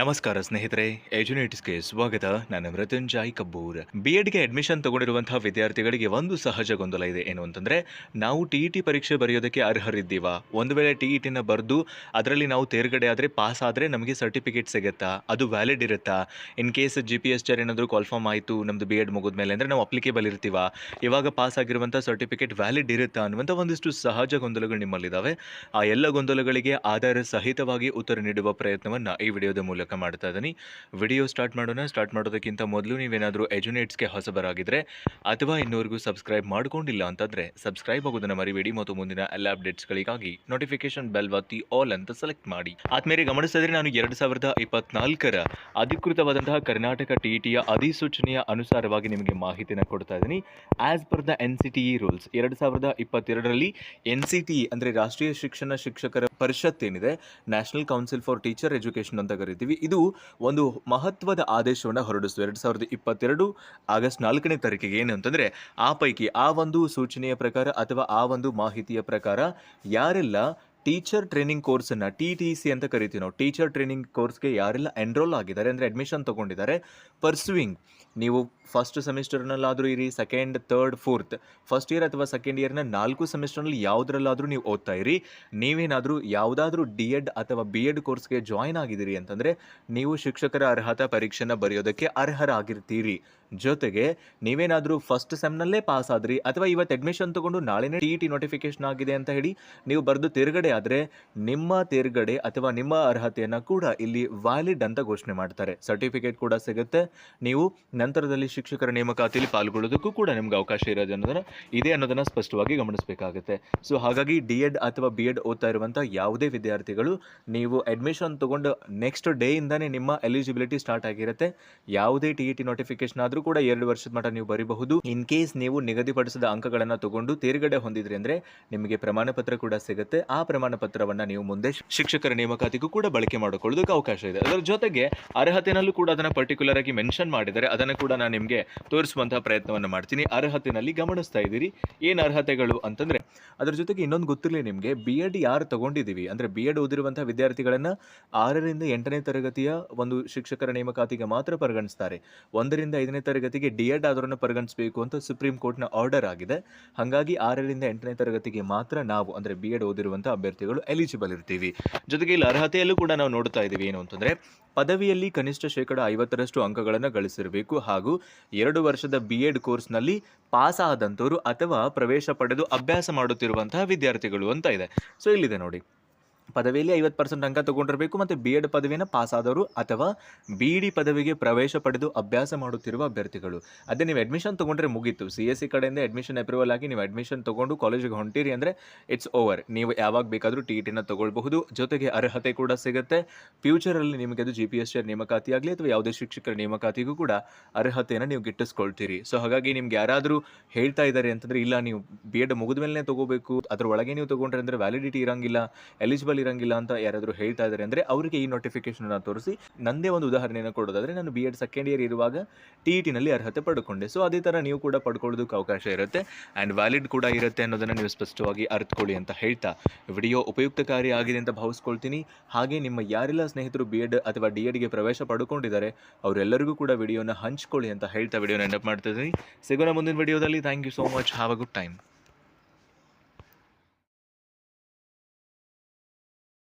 ನಮಸ್ಕಾರ ಸ್ನೇಹಿತರೆ ಎಜುನೇಟ್ಸ್ಗೆ ಸ್ವಾಗತ. ನಾನು ಮೃತ್ಯುಂಜಯ್ ಕಬ್ಬೂರ್. ಬಿ ಎಡ್ಗೆ ಅಡ್ಮಿಷನ್ ತಗೊಂಡಿರುವಂತಹ ವಿದ್ಯಾರ್ಥಿಗಳಿಗೆ ಒಂದು ಸಹಜ ಗೊಂದಲ ಇದೆ. ಏನು ಅಂತಂದ್ರೆ, ನಾವು ಟಿ ಇ ಟಿ ಪರೀಕ್ಷೆ ಬರೆಯೋದಕ್ಕೆ ಅರ್ಹರಿದ್ದೀವಾ. ಒಂದು ವೇಳೆ ಟಿ ಇ ಟಿನ ಬರೆದು, ಅದರಲ್ಲಿ ನಾವು ತೇರ್ಗಡೆ ಆದರೆ ಪಾಸ್ ಆದರೆ ನಮಗೆ ಸರ್ಟಿಫಿಕೇಟ್ ಸಿಗುತ್ತಾ? ಅದು ವ್ಯಾಲಿಡ್ ಇರುತ್ತಾ? In case G P S ಚರ್ ಏನಾದರೂ ಕಾಲ್ಫಾರ್ಮ್ ಆಯಿತು ನಮ್ಮದು ಬಿ ಎಡ್ ಮುಗಿದ್ಮೇಲೆ ಅಂದರೆ ನಾವು ಅಪ್ಲಿಕೇಬಲ್ ಇರ್ತೀವ? ಇವಾಗ ಪಾಸ್ ಆಗಿರುವಂಥ ಸರ್ಟಿಫಿಕೇಟ್ ವ್ಯಾಲಿಡ್ ಇರುತ್ತಾ? ಅನ್ನುವಂಥ ಒಂದಿಷ್ಟು ಸಹಜ ಗೊಂದಲಗಳು ನಿಮ್ಮಲ್ಲಿದ್ದಾವೆ ಆ ಎಲ್ಲ ಗೊಂದಲಗಳಿಗೆ ಆಧಾರ ಸಹಿತವಾಗಿ ಉತ್ತರ ನೀಡುವ ಪ್ರಯತ್ನವನ್ನು ಈ ವಿಡಿಯೋದ ಮೂಲಕ ಮಾಡ್ತಾ ಇದ್ದೀನಿ. ವಿಡಿಯೋ ಸ್ಟಾರ್ಟ್ ಮಾಡೋಣ. ಸ್ಟಾರ್ಟ್ ಮಾಡೋದಕ್ಕಿಂತ ಮೊದಲು ನೀವೇನಾದರೂ ಎಜುನೇಟ್ಸ್ಗೆ ಹೊಸಬರಾಗಿದ್ದರೆ ಅಥವಾ ಇನ್ನೂವರೆಗೂ ಸಬ್ಸ್ಕ್ರೈಬ್ ಮಾಡ್ಕೊಂಡಿಲ್ಲ ಅಂತಂದರೆ ಸಬ್ಸ್ಕ್ರೈಬ್ ಆಗೋದನ್ನು ಮರಿಬೇಡಿ. ಮತ್ತು ಮುಂದಿನ ಎಲ್ಲ ಅಪ್ಡೇಟ್ಸ್ಗಳಿಗಾಗಿ ನೋಟಿಫಿಕೇಶನ್ ಬೆಲ್ ಒತ್ತಿ ಆಲ್ ಅಂತ ಸೆಲೆಕ್ಟ್ ಮಾಡಿ. ಆದ್ಮೇಲೆ ಗಮನಿಸಿದ್ರೆ ನಾನು ಎರಡು ಸಾವಿರದ ಇಪ್ಪತ್ನಾಲ್ಕರ ಅಧಿಕೃತವಾದಂತಹ ಕರ್ನಾಟಕ ಟಿ ಟಿಯ ಅಧಿಸೂಚನೆಯ ಅನುಸಾರವಾಗಿ ನಿಮಗೆ ಮಾಹಿತಿನ ಕೊಡ್ತಾ ಇದ್ದೀನಿ. As per the N C T E rules ಎರಡು ಸಾವಿರದ ಇಪ್ಪತ್ತೆರಡರಲ್ಲಿ ಎನ್ ಸಿ ಟಿ ಅಂದರೆ ರಾಷ್ಟ್ರೀಯ ಶಿಕ್ಷಣ ಶಿಕ್ಷಕರ ಪರಿಷತ್ ಏನಿದೆ national council for teacher education ಅಂತ ಕರಿತೀವಿ. ಇದು ಒಂದು ಮಹತ್ವದ ಆದೇಶವನ್ನು ಹೊರಡಿಸಿತು. ಎರಡು ಸಾವಿರದ ಇಪ್ಪತ್ತೆರಡು ಆಗಸ್ಟ್ ನಾಲ್ಕನೇ ತಾರೀಕಿಗೆ ಏನು ಅಂತಂದರೆ, ಆ ಪೈಕಿ ಆ ಒಂದು ಸೂಚನೆಯ ಪ್ರಕಾರ ಅಥವಾ ಆ ಒಂದು ಮಾಹಿತಿಯ ಪ್ರಕಾರ ಯಾರೆಲ್ಲ ಟೀಚರ್ ಟ್ರೈನಿಂಗ್ ಕೋರ್ಸನ್ನು ಟಿ ಟಿ ಸಿ ಅಂತ ಕರಿತೀವಿ ನಾವು. ಟೀಚರ್ ಟ್ರೈನಿಂಗ್ ಕೋರ್ಸ್ಗೆ ಯಾರೆಲ್ಲ ಎನ್ರೋಲ್ ಆಗಿದ್ದಾರೆ, ಅಂದರೆ ಅಡ್ಮಿಷನ್ ತೊಗೊಂಡಿದ್ದಾರೆ ಪರ್ಸುವಿಂಗ್ ನೀವು ಫಸ್ಟ್ ಸೆಮಿಸ್ಟರ್ನಲ್ಲಾದರೂ ಇರಿ second third fourth first year ಅಥವಾ ಸೆಕೆಂಡ್ ಇಯರ್ನ ನಾಲ್ಕು ಸೆಮಿಸ್ಟರ್ನಲ್ಲಿ ಯಾವುದರಲ್ಲಾದರೂ ನೀವು ಓದ್ತಾ ಇರಿ. ನೀವೇನಾದರೂ ಯಾವುದಾದ್ರೂ ಡಿ ಎಡ್ ಅಥವಾ ಬಿ ಎಡ್ ಕೋರ್ಸ್ಗೆ ಜಾಯ್ನ್ ಆಗಿದ್ದೀರಿ ಅಂತಂದರೆ ನೀವು ಶಿಕ್ಷಕರ ಅರ್ಹತಾ ಪರೀಕ್ಷೆನ ಬರೆಯೋದಕ್ಕೆ ಅರ್ಹರಾಗಿರ್ತೀರಿ. ಜೊತೆಗೆ ನೀವೇನಾದರೂ ಫಸ್ಟ್ ಸೆಮ್ನಲ್ಲೇ ಪಾಸ್ ಆದ್ರಿ ಅಥವಾ ಇವತ್ತು ಅಡ್ಮಿಷನ್ ತಗೊಂಡು ನಾಳೆನೇ ಟಿ ಟಿ ನೋಟಿಫಿಕೇಶನ್ ಆಗಿದೆ ಅಂತ ಹೇಳಿ ನೀವು ಬರೆದು ತಿರುಗಡೆ ಆದರೆ ನಿಮ್ಮ ತಿರುಗಡೆ ಅಥವಾ ನಿಮ್ಮ ಅರ್ಹತೆಯನ್ನು ಕೂಡ ಇಲ್ಲಿ ವ್ಯಾಲಿಡ್ ಅಂತ ಘೋಷಣೆ ಮಾಡ್ತಾರೆ. ಸರ್ಟಿಫಿಕೇಟ್ ಕೂಡ ಸಿಗುತ್ತೆ. ನೀವು ನಂತರದಲ್ಲಿ ಶಿಕ್ಷಕರ ನೇಮಕಾತಿಯಲ್ಲಿ ಪಾಲ್ಗೊಳ್ಳೋದಕ್ಕೂ ಕೂಡ ನಿಮ್ಗೆ ಅವಕಾಶ ಇರೋದು ಅನ್ನೋದನ್ನ ಇದೆ ಅನ್ನೋದನ್ನ ಸ್ಪಷ್ಟವಾಗಿ ಗಮನಿಸಬೇಕಾಗುತ್ತೆ. ಸೊ ಹಾಗಾಗಿ ಡಿ ಎಡ್ ಅಥವಾ ಬಿ ಎಡ್ ಓದ್ತಾ ಇರುವಂಥ ಯಾವುದೇ ವಿದ್ಯಾರ್ಥಿಗಳು ನೀವು ಅಡ್ಮಿಷನ್ ತಗೊಂಡು ನೆಕ್ಸ್ಟ್ ಡೇ ಇಂದಾನೆ ನಿಮ್ಮ ಎಲಿಜಿಬಿಲಿಟಿ ಸ್ಟಾರ್ಟ್ ಆಗಿರುತ್ತೆ. ಯಾವುದೇ ಟಿ ಇ ಟಿ ನೋಟಿಫಿಕೇಶನ್ ಆದರೂ ಕೂಡ ಎರಡು ವರ್ಷದ ಮಟ್ಟ ನೀವು ಬರೀಬಹುದು. ಇನ್ ಕೇಸ್ ನೀವು ನಿಗದಿಪಡಿಸಿದ ಅಂಕಗಳನ್ನು ತಗೊಂಡು ತೇರ್ಗಡೆ ಹೊಂದಿದ್ರಿ ಅಂದ್ರೆ ನಿಮಗೆ ಪ್ರಮಾಣ ಪತ್ರ ಕೂಡ ಸಿಗುತ್ತೆ. ಆ ಪ್ರಮಾಣ ಪತ್ರವನ್ನ ನೀವು ಮುಂದೆ ಶಿಕ್ಷಕರ ನೇಮಕಾತಿಗೂ ಕೂಡ ಬಳಕೆ ಮಾಡಿಕೊಳ್ಳೋದಕ್ಕೆ ಅವಕಾಶ ಇದೆ. ಅದರ ಜೊತೆಗೆ ಅರ್ಹತೆನಲ್ಲೂ ಕೂಡ ಅದನ್ನ ಪರ್ಟಿಕ್ಯುಲರ್ ಆಗಿ ಮೆನ್ಷನ್ ಮಾಡಿದರೆ ಅದನ್ನು ಕೂಡ ನಾನು ನಿಮಗೆ ತೋರಿಸುವಂತಹ ಪ್ರಯತ್ನವನ್ನು ಮಾಡ್ತೀನಿ. ಅರ್ಹತೆಯಲ್ಲಿ ಗಮನಿಸ್ತಾ ಇದ್ದೀರಿ. ಏನು ಅರ್ಹತೆಗಳು ಅಂತಂದರೆ, ಅದರ ಜೊತೆಗೆ ಇನ್ನೊಂದು ಗೊತ್ತಿರಲಿ ನಿಮಗೆ ಬಿ ಎಡ್ ಯಾರು ತಗೊಂಡಿದ್ದೀವಿ? ಅಂದರೆ ಬಿ ಎಡ್ ಓದಿರುವಂಥ ವಿದ್ಯಾರ್ಥಿಗಳನ್ನು ಆರರಿಂದ ಎಂಟನೇ ತರಗತಿಯ ಒಂದು ಶಿಕ್ಷಕರ ನೇಮಕಾತಿಗೆ ಮಾತ್ರ ಪರಿಗಣಿಸ್ತಾರೆ. ಒಂದರಿಂದ ಐದನೇ ತರಗತಿಗೆ ಡಿ ಎಡ್ ಆದರನ್ನು ಪರಿಗಣಿಸಬೇಕು ಅಂತ ಸುಪ್ರೀಂ ಕೋರ್ಟ್ನ ಆರ್ಡರ್ ಆಗಿದೆ. ಹಾಗಾಗಿ ಆರರಿಂದ ಎಂಟನೇ ತರಗತಿಗೆ ಮಾತ್ರ ನಾವು, ಅಂದರೆ ಬಿ ಎಡ್ ಓದಿರುವಂಥ ಅಭ್ಯರ್ಥಿಗಳು ಎಲಿಜಿಬಲ್ ಇರ್ತೀವಿ. ಜೊತೆಗೆ ಇಲ್ಲಿ ಅರ್ಹತೆಯಲ್ಲೂ ಕೂಡ ನಾವು ನೋಡ್ತಾ ಇದ್ದೀವಿ. ಏನು ಅಂತಂದರೆ, ಪದವಿಯಲ್ಲಿ ಕನಿಷ್ಠ ಶೇಕಡ ಐವತ್ತರಷ್ಟು ಅಂಕಗಳನ್ನು ಗಳಿಸಿರಬೇಕು. ಹಾಗೂ ಎರಡು ವರ್ಷದ ಬಿ ಎಡ್ ಕೋರ್ಸ್ನಲ್ಲಿ ಪಾಸ್ ಆದಂಥವರು ಅಥವಾ ಪ್ರವೇಶ ಪಡೆದು ಅಭ್ಯಾಸ ಮಾಡುತ್ತಿರುವಂತಹ ವಿದ್ಯಾರ್ಥಿಗಳು ಅಂತ ಇದೆ. ಸೊ ಇಲ್ಲಿದೆ ನೋಡಿ. ಪದವಿಯಲ್ಲಿ ಐವತ್ತು ಪರ್ಸೆಂಟ್ ಅಂಕ ತಗೊಂಡಿರಬೇಕು ಮತ್ತು ಬಿ ಎಡ್ ಪಾಸ್ ಆದವರು ಅಥವಾ ಬಿ ಡಿ ಪದವಿಗೆ ಪ್ರವೇಶ ಪಡೆದು ಅಭ್ಯಾಸ ಮಾಡುತ್ತಿರುವ ಅಭ್ಯರ್ಥಿಗಳು. ಅದೇ ನೀವು ಅಡ್ಮಿಷನ್ ತೊಗೊಂಡ್ರೆ ಮುಗೀತು. ಸಿ ಎಸ್ ಸಿ ಕಡೆಯಿಂದ ಅಡ್ಮಿಷನ್ ಅಪ್ರೂವಲ್ ಆಗಿ ನೀವು ಅಡ್ಮಿಷನ್ ತೊಗೊಂಡು ಕಾಲೇಜಿಗೆ ಹೊಂಟಿರಿ ಅಂದರೆ ಇಟ್ಸ್ ಓವರ್ ನೀವು ಯಾವಾಗ ಬೇಕಾದರೂ ಟಿ ಟಿನ ತೊಗೊಳ್ಬಹುದು. ಜೊತೆಗೆ ಅರ್ಹತೆ ಕೂಡ ಸಿಗುತ್ತೆ. ಫ್ಯೂಚರಲ್ಲಿ ನಿಮಗೆ ಅದು ಜಿ ಪಿ ಎಸ್ ನೇಮಕಾತಿ ಆಗಲಿ ಅಥವಾ ಯಾವುದೇ ಶಿಕ್ಷಕರ ನೇಮಕಾತಿಗೂ ಕೂಡ ಅರ್ಹತೆಯನ್ನು ನೀವು ಗಿಟ್ಟಿಸ್ಕೊಳ್ತೀರಿ. ಸೊ ಹಾಗಾಗಿ ನಿಮ್ಗೆ ಯಾರಾದರೂ ಹೇಳ್ತಾ ಇದ್ದಾರೆ ಅಂತಂದರೆ ಇಲ್ಲ, ನೀವು ಬಿ ಎಡ್ ಮುಗಿದ ಮೇಲೆ ತಗೋಬೇಕು ಅದರೊಳಗೆ ನೀವು ತೊಗೊಂಡ್ರೆ ಅಂದರೆ ವ್ಯಾಲಿಡಿಟಿ ಇರೋಂಗಿಲ್ಲ. ಎಲಿಜಿಬಲ್ ಇರಂಗಿಲ್ಲ ಅಂತ ಯಾರಾದರೂ ಹೇಳ್ತಾ ಇದ್ದಾರೆ ಅಂದರೆ ಅವರಿಗೆ ಈ ನೋಟಿಫಿಕೇಶನ್ ತೋರಿಸಿ. ನಂದೇ ಒಂದು ಉದಾಹರಣೆಯನ್ನು ಕೊಡೋದಾದ್ರೆ, ನಾನು ಬಿ ಎಡ್ ಸೆಕೆಂಡ್ ಇಯರ್ ಇರುವಾಗ ಟಿ ಇ ಟಿನಲ್ಲಿ ಅರ್ಹತೆ ಪಡ್ಕೊಂಡೆ. ಸೊ ಅದೇ ಥರ ನೀವು ಕೂಡ ಪಡ್ಕೊಳ್ಳೋದಕ್ಕೆ ಅವಕಾಶ ಇರುತ್ತೆ. ಆ್ಯಂಡ್ ವ್ಯಾಲಿಡ್ ಕೂಡ ಇರುತ್ತೆ ಅನ್ನೋದನ್ನು ನೀವು ಸ್ಪಷ್ಟವಾಗಿ ಅರ್ಥಕೊಳ್ಳಿ ಅಂತ ಹೇಳ್ತಾ. ವಿಡಿಯೋ ಉಪಯುಕ್ತಕಾರಿ ಆಗಿದೆ ಅಂತ ಭಾವಿಸ್ಕೊಳ್ತೀನಿ. ಹಾಗೆ ನಿಮ್ಮ ಯಾರೆಲ್ಲ ಸ್ನೇಹಿತರು ಬಿ ಎಡ್ ಅಥವಾ ಡಿ ಎಡ್ಗೆ ಪ್ರವೇಶ ಪಡ್ಕೊಂಡಿದ್ದಾರೆ, ಅವರೆಲ್ಲರಿಗೂ ಕೂಡ ವಿಡಿಯೋನ ಹಂಚ್ಕೊಳ್ಳಿ ಅಂತ ಹೇಳ್ತಾ ವಿಡಿಯೋನ ನೆನಪು ಮಾಡ್ತಾ ಇದ್ದೀನಿ. ಸಿಗೋಣ ಮುಂದಿನ ವಿಡಿಯೋದಲ್ಲಿ. Thank you so much have a good time